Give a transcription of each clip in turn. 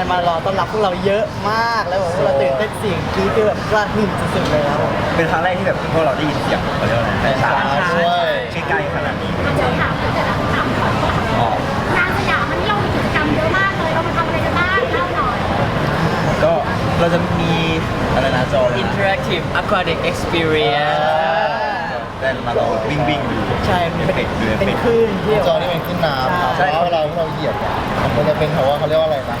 นๆมารอต้อนรับพวกเราเยอะมาก แล้วแบบพวกเราตื่นเต้นเสียงกรี๊ดคือแบบกระหึ่มสุดๆเลยครับผม เป็นครั้งแรกที่แบบพวกเราได้ยินเสียงเขาเรียกว่าอะไรแฟนชาแฟนชาด้วยใกล้ๆขนาดนี้เดี๋ยวถามเดี๋ยวถามก่อนว่าอ๋องานสยามมันนี่เรามีกิจกรรมเยอะมากเลย เรามาทำอะไรกันบ้างเล่าหน่อย ก็เราจะมีอะไรนะจอเลยนะ Interactive Aquatic Experience แต่มาเราวิ่งวิ่งๆดูใช่เอฟเฟกต์ดูเอฟเป็เฟนกต์คลื่นที่จอนี่เป็นขึ้นน้ำครับใช่เพราะว่าเวลาที่เราเหยียบเนี่ยมันจะเป็นเขาว่าเขาเรียกว่าอะไรนะ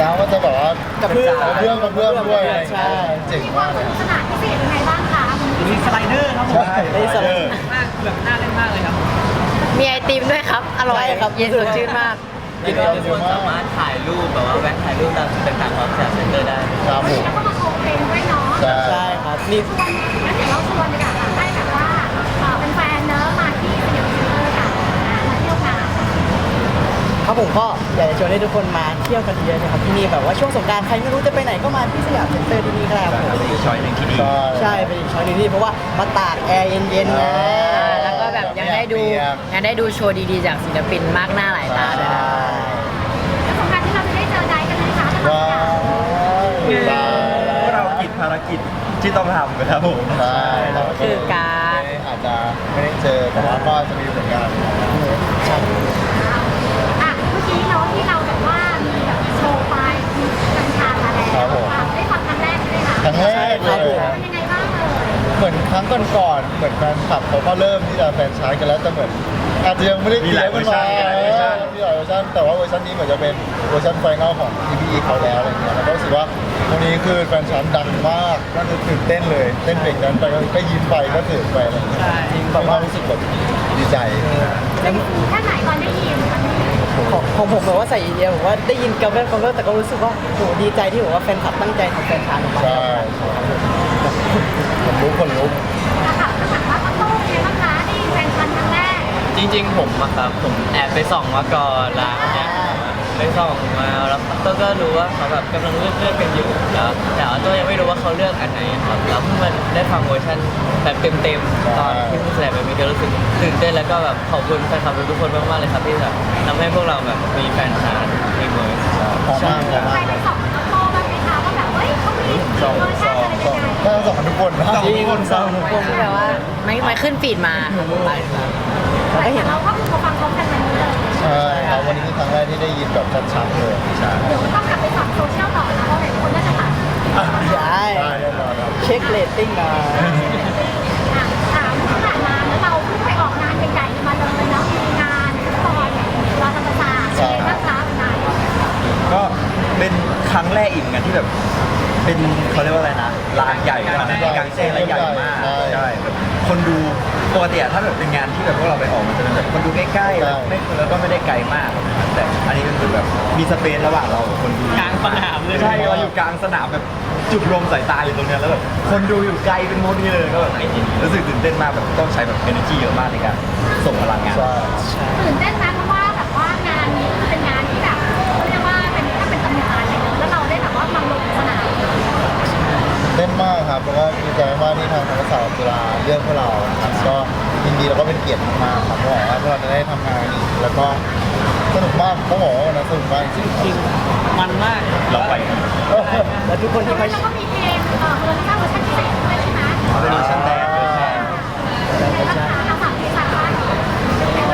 น้ำก็จะแบบว่ากระเพื่อมกระเพื่อมกระเพื่อมด้วยอะไรอย่างใช่เงี้ยเจ๋งมีความากสเลยนุกสนานพิเศษยังไงบ้างคะมีสไลเดอร์ครับผมใช่ได้สไลเดอร์น่าแบบน่าเล่นมากเลยครับมีไอติมด้วยครับ อร่อยใช่ครับเย็นสดชื่นมากแล้วก็ทุกคนสามารถถ่ายรูปแบบว่าแวะถ่ายรูปตามจุดต่างๆของสยามเซ็นเตอร์ได้ครับวันผนี้มเราก็มาโชว์เพลงด้วยเนาะใช่ใช่ครับนี่ชวนงั้นเดี๋ยวเราชวนดีกว่าค่ะให้แบบว่าเอ่อเป็นแฟนเนอะมาที่สยามเซ็นเตอร์ค่ะมาเที่ยวงาน ครับผมก็อยากจะชวนให้ทุกคนมาเที่ยวกันเยอะนะครับที่นี่แบบว่าช่วงสงกรารใครไม่รู้จะไปไหนก็มาที่สยามเซ็นเตอร์ที่นี่ครับผมเป็นอีกช้อยหนึ่งที่ดีใช่ใช่เป็นอีกช้อยหนึงที่เพราะว่ามาตากแอร์เย็นๆนะอ่าแล้วก็แบบยังได้ดูยังได้ดูโชว์ดีๆ จากศิลปินมากหน้าหลายตาด้วยนะแล้วสงกรารที่เราจะได้เจอไดกันนะคะจะว้าทำกันวว้าวพวกเรากิจภารกิจที่ต้องทำนะครับผม ใช่เราคือการ อาจจะไม่ได้เจอแต่ว่าก็จะมีผลงาน อะเมื่อกี้เนาะที่เราแบบว่ามีแบบโชว์ไปมีกัญชามาแล้วอะได้ฟังครั้งแรกใช่ไหมคะ ครั้งแรกเลย เป็นยังไงบ้างเอ่ย เหมือนครั้งก่อนๆเห มือนแฟนคลับเขาก็เริ่มที่จะแฟนชายกันแล้วแต่เหมือนอาจจะยังไม่ได้มีหลายเวอร์ชันมีหลายเวอร์ชัน มีหลายเวอร์ชันแต่ว่าเวอร์ชันนี้เหมือนจะเป็นเวอร์ชันไฟนอลของ TPE เขาแล้วอะไรเงี้ยแล้วก็รู้สึกว่าวันนี้คือแฟนชันดังมากก็คือตื่นเต้นเลยเต้นเพลงนั้นไปก็ก็ยิ้มไปก็เขินไปอะไรเงี้ยใช่จริงแบบว่ารู้สึกแบบดีใจเป็นแค่ไหนตอนได้ยินมันของของผมแบบว่าใส่อีเดียผมว่าได้ยินกำเริบกำเริบแต่ก็รู้สึกว่าโหดีใจที่แบบว่าแฟนคลับตั้งใจทำแฟนชานออกมา ใช่คนลุกคนลุก ริงๆ ผมอะครับผมแอบไปส่องมาก่อนร้านเนี่ยไปส่องมาแล้วตัวก็รู้ว่าเขาแบบกำลังเลือกเลือกกันอยู่แล้วแต่ว่าตัวยังไม่รู้ว่าเขาเลือกอันไหนครับแล้วเพิ่งมาได้ฟังเวอร์ชันแบบเต็มๆตอนที่ผู้แสดงแบบนี้ก็รู้สึกตื่นเต้นแล้วก็แบบขอบคุณแฟนคลับทุกคนมากๆเลยครับที่แบบทำให้พวกเราแบบมีแฟนชาร์ในเมืองพอมากพอใครมากไปส่องเขาโต้บ้างไหมคะว่าแบบเฮ้ยเขามีเวอร์ชันอะไรยังไงน่าจะสองทุกคนนะจริงสองคนที่แบบว่าไม่ไม่ขึ้นฟีดมา เราก็เห็แต่นเราก็คือมาฟังพร้อมกันวันนี้เลยใช่ครับวันนี้คือครั้งแรกที่ได้ยินแบบชัดๆเลยใช่เดี๋ยวต้องกลับไปส่องโซเชียลต่อนะเพราะเห็นคนน่าจะถามใช่ ได้แน่นอนครับ เช็คเรตติ้งหน่อยอะถามที่ผ่านมาแล้วเราเพิ่งไปออกงานใหญ่ๆมาเลยเนาะมีงานฟุตบอลรอธรรมศาสตร์เป็นไงบ้างคะเป็นไงก็เป็นครั้งแรกอีกเหมือนกันที่แบบ เป็นเขาเรียกว่าอะไรนะ ลานใหญ่ขนาดนั้นกลางแจ้งและใหญ่มากใช่แบบคนดูปกติอะถ้าแบบเป็นงานที่แบบพวกเราไปออกมันจะเป็นแบบคนดูใกล้ๆแล้วไม่แล้วก็ไม่ได้ไกลมากนะครับแต่อันนี้มันคือแบบมีสเปซระหว่างเรากับคนดูกลางสนามเลย ใช่เราอยู่กลางสนามแบบจุดรวมสายตาอยู่ตรงเนี้ยแล้วแบบคนดูอยู่ไกลเป็นโมนี่เลยก็แบบรู้สึกตื่นเต้นมากแบบต้องใช้แบบ energy เยอะมากในการส่งพลังงานใช่ตื่นเต้นนะเพราะว่า ได้ทำงานอีกแล้วก็สนุกมากต้องบอกว่าวันนั้นสนุกมากจริงจริงมันมากเราไปๆแล้วทุกคนแล้วที่มาก็มีเพลงเอ่อเวอร์ชันเวอร์ชันพิเศษด้วยใช่ไหมเป็นเวอร์ชันแรกเลยใช่เป็นราคาเราสามเพลงสามพัน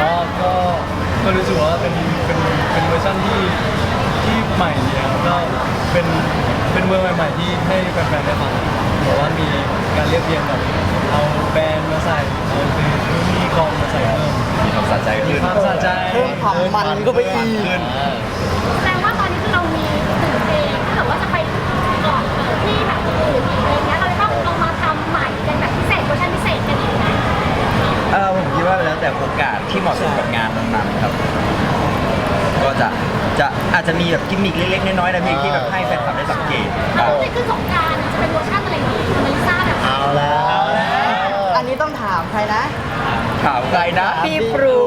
อ๋อก็ก็รู้สึกว่าเป็นเป็นเป็นเวอร์ชันที่ที่ใหม่ดีครับก็เป็นเป็นเวอร์ใหม่ๆที่ให้แฟนๆได้ฟังบอกว่ามีการเรียบเรียงแบบเอาแบรนด์มาใส่ ความมันก็ไปอีกขึ้นแสดงว่าตอนนี้คือเรามีหนึ่งเพลงถ้าเกิดว่าจะไปออกที่แบบอื่นอีกเพลงเนี้ยเราจะต้องเอามาทำใหม่เป็นแบบพิเศษเวอร์ชันพิเศษกันอีกไหมเออผมคิดว่าแล้วแต่โอกาสที่เหมาะสมกับงานนั้นๆครับ ก็จะจะอาจจะมีแบบกิมมิคเล็กๆน้อยๆนะพี่ที่แบบให้แฟนคลับได้สังเกตถ้าไม่ขึ้นสงกรารจะเป็นเวอร์ชันอะไรดีเมลิซ่าแบบ เอาแล้ว อันนี้ต้องถามใครนะ ถามใครนะพี่ปรู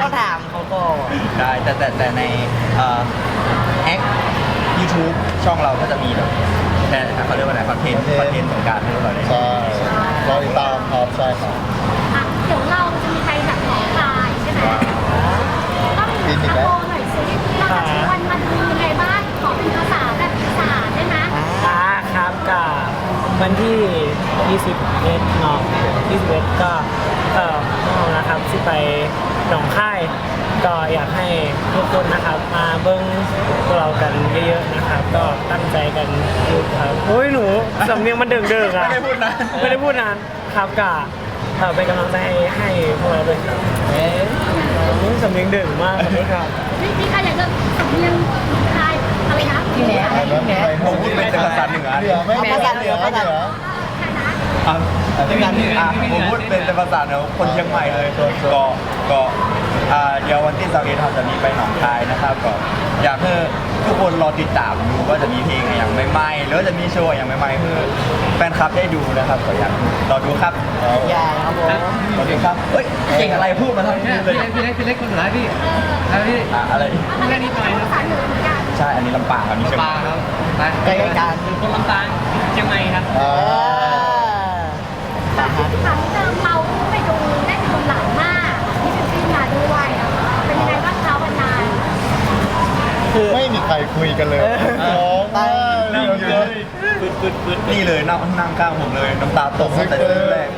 ต้องถามเขาก่อนได้แต่แต่แต่ในแอคยูทูบช่องเราก็จะมีแบบแต่เขาเรียกว่าอะไรคอนเทนต์คอนเทนต์ของการที่เราได้ใช่เราติดตามครับใช่ครับอะเดี๋ยวเราจะมีไปจาบหมอปลายใช่ไหมต้องมีตะโกนหน่อยสิเราจะชวนมาดูในบ้านขอเป็นภาษาแบบภาษาได้ไหมครับกับวันที่ 21เนาะ21ก็ ไปหนองค่าย ก็อยากให้ทุกคนนะครับ มาเบิ้งพวกเรากันเยอะๆนะครับ ก็ตั้งใจกันดูครับโอ้ยหนูสำเนียงมันเดิงๆอะไม่ได้พูดนะ ไม่ได้พูดนานครับก็เอ่อเป็นกำลังใจให้ให้พวกเราด้วยครับเอ๊ะสำเนียงเดิงมากขอบคุณครับมีมีใครอยากจะสำเนียงไทยอะไรนะพี่แหนพี่แหนผมพูดเป็นภาษาเหนือเหนือไหม่เหนือเหนือเหนือ ใครนะอะอะผมพูดเป็นภาษาเหนือคนเชียงใหม่เลยก็ก็อ่าเดี๋ยววันที่สามเอ็ดเราจะมีไปหนองคายนะครับก็อยากให้ทุกคนรอติดตามดูว่าจะมีเพลงอย่างใหม่ๆหรือว่าจะมีโชว์อย่างใหม่ๆให้แฟนคลับได้ดูนะครับก็อยากรอดูครับอย่าครับผมรอดูครับเฮ้ยเก่งอะไรพูดมาทั้งนี้เลยพี่เล็กพี่เล็กคนสุดท้ายพี่แล้วพี่อะอะไรอะไรนิดหน่อยภาษาเหนือเหมือนกันใช่อันนี้ลำปางอันนี้เชียงใหม่ใกล้ๆกันคนลำปางเชียงใหม่ครับอ่า แต่ที่ครั้งเดิมเราไปดูได้ไปดูหลานมากที่เป็นที่มาด้วยเป็นยังไงบ้างคะวันนั้นคือไม่มีใครคุยกันเลยร้องไห้นั่งอยู่เลยปึ๊ดปึ๊ดปึ๊ดนี่เลยนั่งนั่งข้างผมเลย น้ำตาตกตั้งแต่เรื่องแรก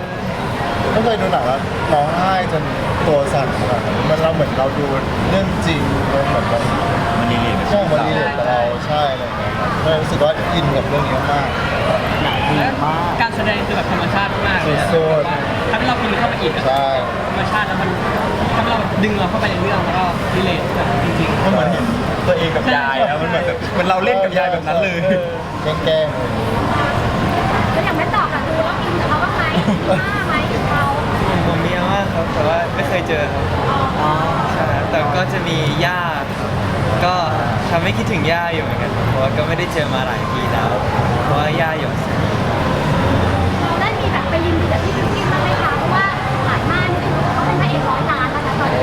ไม่เคยดูหนังแล้วร้องไห้จนตัวสั่นขนาดนั้นมันเราเหมือนเราดูเรื่องจริงเราเหมือนเรามันดีเลยใช่มันรีเลทกับเราใช่อะไรอย่างเงี้ยครับก็รู้สึกว่าอินกับเรื่องนี้มาก ดีมากการแสดงคือแบบธรรมชาติมากเลยสุดถ้าเราพิมพ์เข้าไปอีกใช่ธรรมชาติแล้วมันถ้าเราดึงเราเข้าไปในเรื่องแล้วก็รีเลทแบบจริงมันเหมือนเห็นตัวเองกับยายนะมันเหมือนแบบเหมือนเราเล่นกับยายแบบนั้นเลย แกล้งๆเลยแล้วอย่างแม่ตอกอะดูแล้วอินกับเขาบ้างไหมมีมากไหมกับเขาผมมีมากครับแต่ว่าไม่เคยเจอครับอ๋อใช่แต่ก็จะมีย่าก็ ทำให้คิดถึงย่าอยู่เหมือนกันเพราะว่าก็ไม่ได้เจอมาหลายปีแล้ว เพราะว่าย่าอยู่เราได้มีแบบไปยินดีกับพี่พิมพ์บ้างไหมคะเพราะว่าหลานมากนี่คือเขาเป็นพระเอกร้อยล้านแล้วนะตอนนี้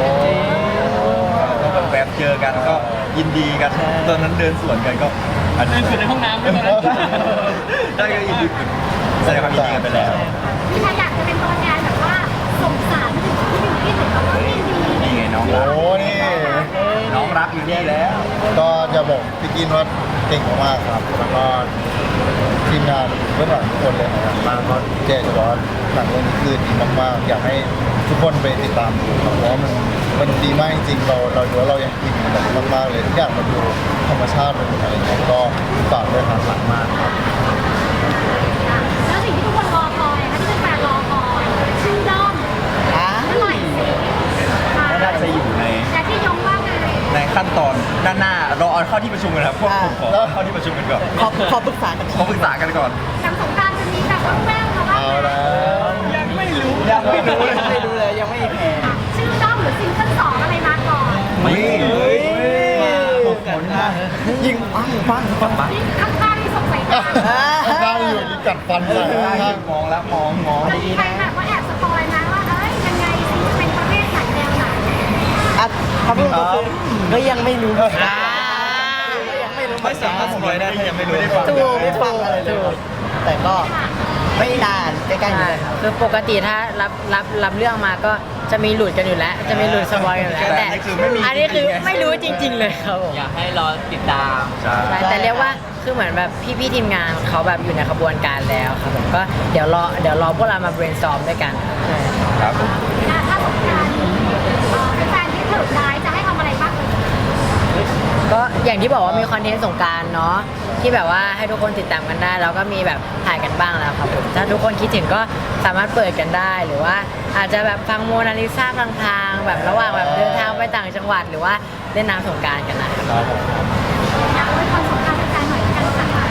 ก็แบบแวบเจอกันก็ยินดีกันตอนนั้นเดินสวนกันก็อันๆนี้เดินสวนในห้องน้ำด้วยตอนนั้นได้ก็ยินดีแสดงความยินดีกันไปแล้วพี่ชายอยากจะเป็นตัวแทนแบบว่าส่งสารไปถึงพี่พิมพ์ที่ถึงเขาว่ายินดีนี่ไงน้องโอ้รักนี่น้อง รักอยู่นี่แล้ว ก็จะบอกพี่กินว่าเก่งมากๆครับแล้วก็ทีมงานเบื้องหลังทุกคนเลยนะครับมาก็เจ๊จะบอกว่าหนังเรื่องนี้คือดีมากๆ อยากให้ทุกคนไปติดตามดูครับเพราะว่ามันมันดีมากจริงๆเราเราดูแล้วเรายังอินกับมันมากๆเลยทุกอย่างมันดูธรรมชาติไปหมดอะไรเงี้ยก็ฝากด้วยครับหลังมากครับ แล้วสิ่งที่ทุกคนรอคอยค่ะที่เป็นแฟนรอคอยชื่อด้อม อะ เมื่อไหร่สิค่ะ น่าจะอยู่ใน แต่ที่ยงว่าไง ในขั้นตอนด้านหน้ารอเอาเข้าที่ประ ชุมกันครับพวกผมขอเข้าที่ประชุมกันก่อนขอขอปรึกษากันขอปรึกษากันก่อนหลังสงกรารจะมีแบบแว่วๆมาบ้างเอาไหมแล้วยังไม่รู้ยังไม่รู้เลยไม่รู้เลยยังไม่มีแผนชื่อด้อมหรือซิงเกิลสองอะไรมาก่อนไม่เฮ้ยผลมากยิงปังปังปังปังนี่ข้างๆนี่สงสัยตาข้างอยู่ที่กัดฟันใส่ข้างมองแล้วมองมองจะมีใครแบบว่าแอบสปอยนะว่าเอ้ยยังไงซิเป็นประเภทไหนแนวไหนอะถ้าพูดก็คือก็ยังไม่รู้อ่าก็ยัง ไม่รู้ไม่สามารถสปอยได้ถ้ายังไม่รู้ได้ฟังถูกไม่ฟังอะไรเลยแต่ก็ไม่นานใกล้ๆใช่นี้เลยครับ คือปกติถ้ารับรับรับเรื่องมาก็จะมีหลุดกันอยู่แล้ว จะมีหลุดสปอยกันอยู่แล้วแต่อันนี้คือไม่รู้จริง ๆ เลยครับผมอยากให้รอติดตามใช่ใช่แต่เรียกว่าคือเหมือนแบบพี่ๆทีมงานเขาแบบอยู่ในขบวนการแล้วครับผมก็เดี๋ยวรอเดี๋ยวรอพวกเรามา brainstorm ด้วยกันครับ ก็อย่างที่บอกว่ามีคอนเทนต์สงกรารเนาะที่แบบว่าให้ทุกคนติดตามกันได้ แล้วก็มีแบบถ่ายกันบ้างแล้วครับผมถ้าทุกคนคิดถึงก็สามารถเปิดกันได้หรือว่า อาจจะแบบฟังโมนาลิซาทางๆแบบระหว่างแบบเดินทางไปต่างจังหวัด หรือว่าเล่นน้ำสงกรารกันนะครับอยากอวยพรสงกรารแฟนๆหน่อยละกันค่ะ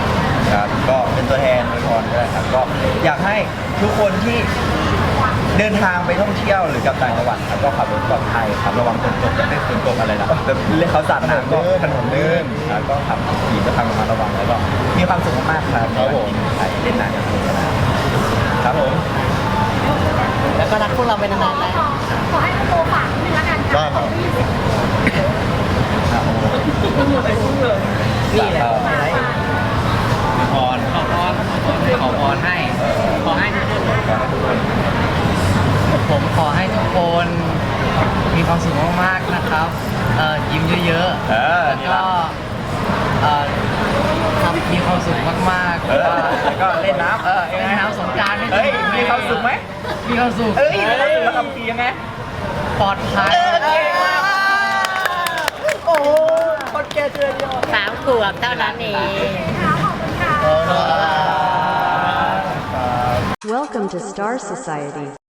ครับก็เป็นตัวแทนอวยพรก็ได้ครับก็อยากให้ทุกคนที่ เดินทางไปท่องเที่ยวหรือกลับต่างจังหวัดครับก็ขับรถปลอดภัยครับระวังฝนตกจะไม่ฝนตกอะไรนะแบบเล่นเขาสาดน้ำก็ถนนลื่นครับก็ขับขี่ด้วยความระมัดระวังแล้วก็มีความสุขมากๆครับครับผมที่ไทยเล่นน้ำอย่างสนุกสนานครับผม แล้วก็รักพวกเราไปนานๆนะขอขอให้โตฝากนิดนึงละกันค่ะได้ครับครับผม นี่แหละพรขอพรขอพรให้ ขอให้ทุกคน ผมขอให้ทุกคนมี ความสุขมากๆนะครับเอ่อยิ้มเยอะเออๆแล้วนี่ก็ละเอ่อทมีความสุขมากๆเออแล้วก็เล่นน้ำเออยังเล่ไงนน้ำสงกรารเฮ้ยมีความสุขไหม มีความสุขเอ้ยมีความสุขแล้วทำทียังไงปลอดภัย โอ้คนแก่เจอเดียว สามขวบเท่านั้นเองค่ะขอบคุณค่ะขอบคุณครับ Welcome to Star Society.